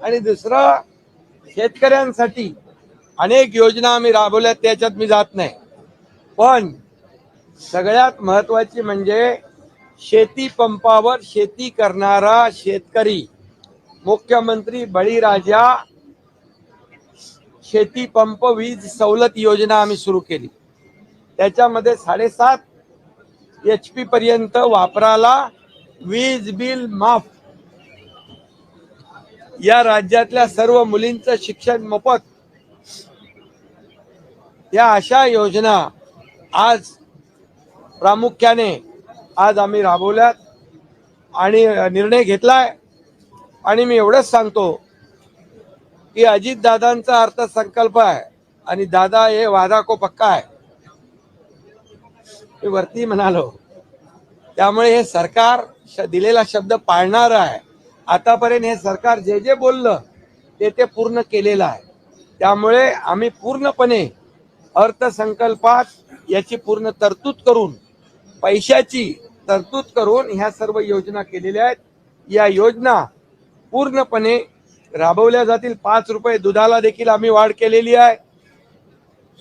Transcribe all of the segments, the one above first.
आणि दुसरं शेतकऱ्यांसाठी अनेक योजना आम्ही राबवल्या त्याच्यात मी जात नाही. पण सगळ्यात महत्वाची म्हणजे शेती पंपावर शेती करणारा शेतकरी मुख्यमंत्री बळीराजा शेती पंप वीज सवलत योजना आम्ही सुरू केली. त्याच्यामध्ये साडेसात एच पी पर्यंत वापराला वीज बिल माफ या राज्यातल्या सर्व मुलींचं शिक्षण मोफत. या अशा योजना आज प्रामुख्याने आज आम्ही राबवल्यात आणि निर्णय घेतलाय. आणि मी एवढंच सांगतो की अजितदादांचा अर्थसंकल्प आहे आणि दादा हे वादा को पक्का आहे. मी वरती म्हणालो त्यामुळे हे सरकार श- दिलेला शब्द पाळणार आहे. आतापर्यंत हे सरकार जे जे बोललं ते ते पूर्ण केलेलं आहे. त्यामुळे आम्ही पूर्णपणे अर्थसंकल्पात याची पूर्ण तरतूद करून पैशाची तरतूद करून ह्या सर्व योजना केलेल्या आहेत. या योजना पूर्णपणे राबवल्या जातील. पाच रुपये दुधाला देखील आम्ही वाढ केलेली आहे.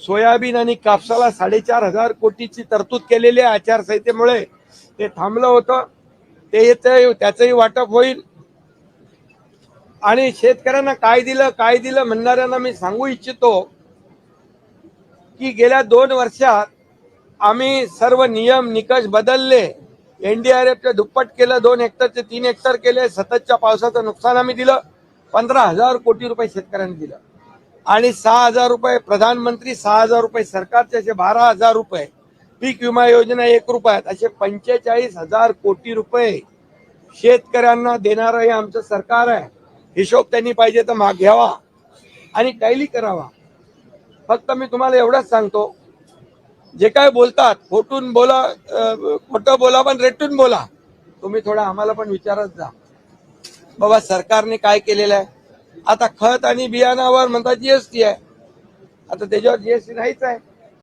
सोयाबीन आणि कापसाला साडेचार हजार कोटीची तरतूद केलेली आहे. आचारसंहितेमुळे ते थांबलं होतं. ते त्याचंही वाटप होईल. आणि शेतकऱ्यांना काय दिलं काय दिलं म्हणणाऱ्यांना मी सांगू इच्छितो की गेल्या दोन वर्षात आम्ही सर्व नियम निकष बदलले. एनडीआरएफचे दुप्पट केलं दोन हेक्टरचे तीन हेक्टर केले. सततच्या पावसाचं नुकसान आम्ही दिलं. पंधरा हजार कोटी रुपये शेतकऱ्यांनी दिलं. आणि सहा हजार रुपये प्रधानमंत्री सहा हजार रुपये सरकारचे असे बारा हजार रुपये. पीक विमा योजना एक रुपयात असे पंचेचाळीस हजार कोटी रुपये शेतकऱ्यांना देणारं हे आमचं सरकार आहे. हिशोब त्यांनी पाहिजे तर माग घ्यावा आणि टॅली करावा. फक्त मी तुम्हाला एवढंच सांगतो जे काय बोलतात खोटून बोला खोटं बोला पण रेटून बोला. तुम्ही थोडा आम्हाला पण विचारत जा. बाबा सरकारने काय केलेलं आहे? आता खत आणि बियाणावर म्हणतात जीएसटी आहे. आता त्याच्यावर जीएसटी नाहीच आहे.